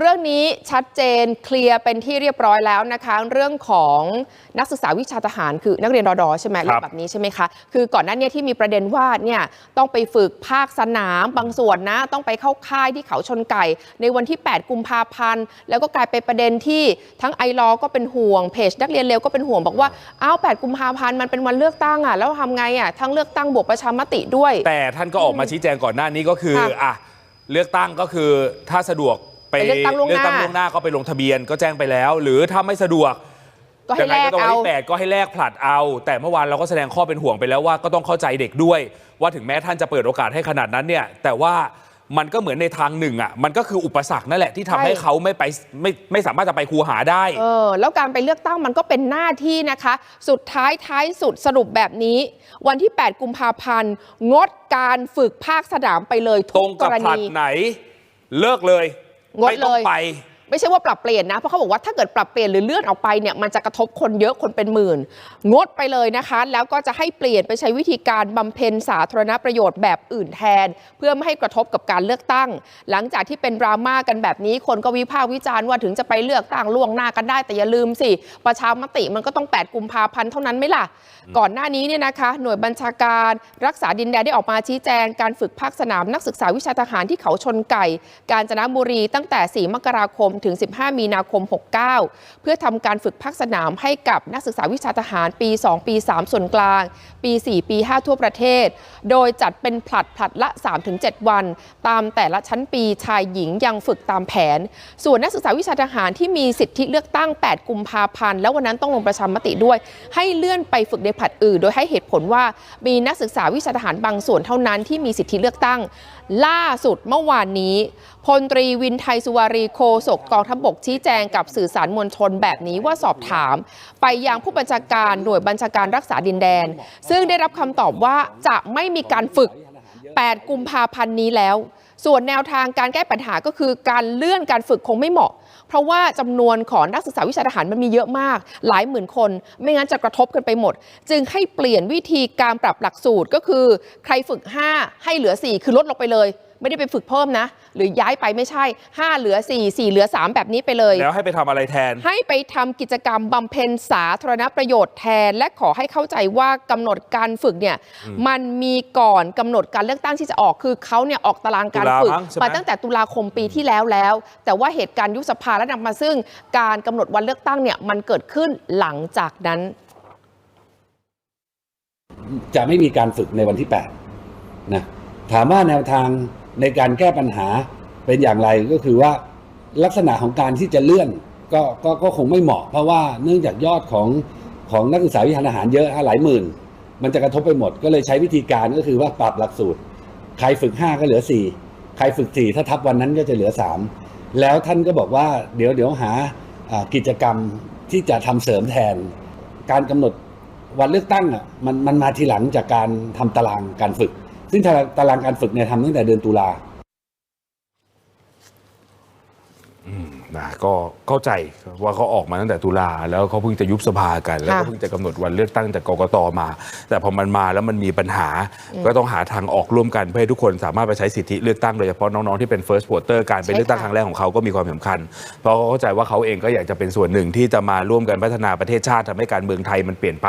เรื่องนี้ชัดเจนเคลียร์เป็นที่เรียบร้อยแล้วนะคะ เรื่องของนักศึกษาวิชาทหารคือนักเรียนรอดอใช่ไหมครับเรื่องแบบนี้ใช่ไหมคะ คือก่อนหน้านี้ที่มีประเด็นว่าเนี่ยต้องไปฝึกภาคสนามบางส่วนนะ ต้องไปเข้าค่ายที่เขาชนไก่ ในวันที่ 8 กุมภาพันธ์ แล้วก็กลายเป็นประเด็นที่ทั้งไอรอก็เป็นห่วงเพจนักเรียนเลวก็เป็นห่วงบอกว่าอ้าว8กุมภาพันธ์มันเป็นวันเลือกตั้งอะแล้วทำไงอะทั้งเลือกตั้งบวกประชามติด้วย แต่ท่านก็ออกมาชี้แจงก่อนหน้านี้ก็คือค่ะอะเลือกตั้งก็คือถ้าสะดวก ไปไปเลือกตั้งล่วงหน้าล่วงหน้าก็ไปลงทะเบียนก็แจ้งไปแล้ว หรือถ้าไม่สะดวกก็ให้ยังไงแลกก็ต้องวันเอาที่แปดก็ให้แลกผลัดเอา แต่เมื่อวานเราก็แสดงข้อเป็นห่วงไปแล้วว่าก็ต้องเข้าใจเด็กด้วย ว่าถึงแม้ท่านจะเปิดโอกาสให้ขนาดนั้นเนี่ย แต่ว่ามันก็เหมือนในทางหนึ่งอะมันก็คืออุปสรรคนั่นแหละที่ทำให้ใช่ เขาไม่ไปไม่ไม่สามารถจะไปคูหาได้ เออแล้วการไปเลือกตั้งมันก็เป็นหน้าที่นะคะ สุดท้ายท้ายสุดสรุปแบบนี้ วันที่ 8 กุมภาพันธ์ งดการฝึกภาคสนามไปเลยตทุรกงกกับรผลัดณี ไหน เลิกเลย งดไม่ต้องย ไป ไม่ใช่ว่าปรับเปลี่ยนนะ เพราะเขาบอกว่าถ้าเกิดปรับเปลี่ยนหรือเลื่อนออกไปเนี่ยมันจะกระทบคนเยอะคนเป็นหมื่น งดไปเลยนะคะ แล้วก็จะให้เปลี่ยนไปใช้วิธีการบำเพ็ญสาธารณประโยชน์แบบอื่นแทน เพื่อไม่ให้กระทบกับการเลือกตั้ง หลังจากที่เป็นดราม่ากันแบบนี้ คนก็วิพากษ์วิจารณ์ว่าถึงจะไปเลือกตั้งล่วงหน้ากันได้แต่อย่าลืมสิประชามติมันก็ต้อง 8 กุมภาพันธ์เท่านั้นไหมล่ะ ก่อนหน้านี้เนี่ยนะคะหน่วยบัญชาการรักษาดินแดนได้ออกมาชี้แจงการฝึกภาคสนามนักศึกษาวิชาทหารที่เขาชนไก่ กาญจนบุรีตั้งแต่ 4 มกราคมถึง 15 มีนาคม 69 เพื่อทำการฝึกภาคสนามให้กับนักศึกษาวิชาทหารปี 2 ปี 3 ส่วนกลาง ปี 4 ปี 5 ทั่วประเทศ โดยจัดเป็นผลัดผลัดละ 3-7 วัน ตามแต่ละชั้นปีชายหญิงยังฝึกตามแผน ส่วนนักศึกษาวิชาทหารที่มีสิทธิเลือกตั้ง 8 กุมภาพันธ์ แล้ววันนั้นต้องลงประชามติด้วย ให้เลื่อนไปฝึกในผลัดอื่น โดยให้เหตุผลว่ามีนักศึกษาวิชาทหารบางส่วนเท่านั้นที่มีสิทธิเลือกตั้ง ล่าสุดเมื่อวานนี้พลตรีวินไทยสุวารีโคศกกองทัพบกชี้แจงกับสื่อสารมวลชนแบบนี้ว่าสอบถาม ไปยังผู้บัญชาการหน่วยบัญชาการรักษาดินแดน ซึ่งได้รับคำตอบว่าจะไม่มีการฝึก 8 กุมภาพันธ์นี้แล้ว ส่วนแนวทางการแก้ปัญหาก็คือการเลื่อนการฝึกคงไม่เหมาะ เพราะว่าจำนวนของนักศึกษาวิชาทหารมันมีเยอะมาก หลายหมื่นคน ไม่งั้นจะกระทบกันไปหมด จึงให้เปลี่ยนวิธีการปรับหลักสูตรก็คือ ใครฝึก 5 ให้เหลือ 4 คือลดลงไปเลย ไม่ได้ไปฝึกเพิ่มนะ หรือย้ายไปไม่ใช่ 5 เหลือ 4 4 เหลือ 3 แบบนี้ไปเลย แล้วให้ไปทำอะไรแทน ให้ไปทำกิจกรรมบำเพ็ญสาธารณประโยชน์แทน และขอให้เข้าใจว่ากำหนดการฝึกเนี่ยมันมีก่อนกำหนดการเลือกตั้งที่จะออกคือเขาเนี่ยออกตารางการฝึก ตุลามั้งใช่ไหม มาตั้งแต่ตุลาคมปีที่แล้วแล้ว แต่ว่าเหตุการณ์ยุบสภาและนำมาซึ่งการกำหนดวันเลือกตั้งเนี่ยมันเกิดขึ้นหลังจากนั้น จะไม่มีการฝึกในวันที่ 8 นะ ถามว่าแนวทาง ในการแก้ปัญหาเป็นอย่างไรก็คือว่าลักษณะของการที่จะเลื่อนก็ก็ก็คงไม่เหมาะ เพราะว่าเนื่องจากยอดของของนักศึกษาวิชาทหารเยอะหลายหมื่น มันจะกระทบไปหมด ก็เลยใช้วิธีการก็คือว่าปรับหลักสูตร ใครฝึก 5 ก็เหลือ 4 ใครฝึก 4 ถ้าทับวันนั้นก็จะเหลือ 3 แล้วท่านก็บอกว่าเดี๋ยวเดี๋ยวหากิจกรรมที่จะทำเสริมแทน การกำหนดวันเลือกตั้งอะมันมันมาทีหลังจากการทำตารางการฝึก ซึ่งตารางตารางการฝึกเนี่ยทำตั้งแต่เดือนตุลานะก็เข้าใจว่าเขาออกมาตั้งแต่ตุลาแล้วเขาเพิ่งจะยุบสภากัน แล้วก็ค่ะเพิ่งจะกำหนดวันเลือกตั้งจากกกตมา แต่พอมันมาแล้วมันมีปัญหา ก็ต้องหาทางออกร่วมกันเพื่อให้ทุกคนสามารถไปใช้สิทธิเลือกตั้งโดยเฉพาะน้องๆที่เป็น first voter การไปเลือกตั้งครั้งแรกของเขาก็มีความสำคัญ เพราะเขาเข้าใจว่าเขาเองก็อยากจะเป็นส่วนหนึ่งที่จะมาร่วมกันพัฒนาประเทศชาติทำให้การเมืองไทยมันเปลี่ยนไป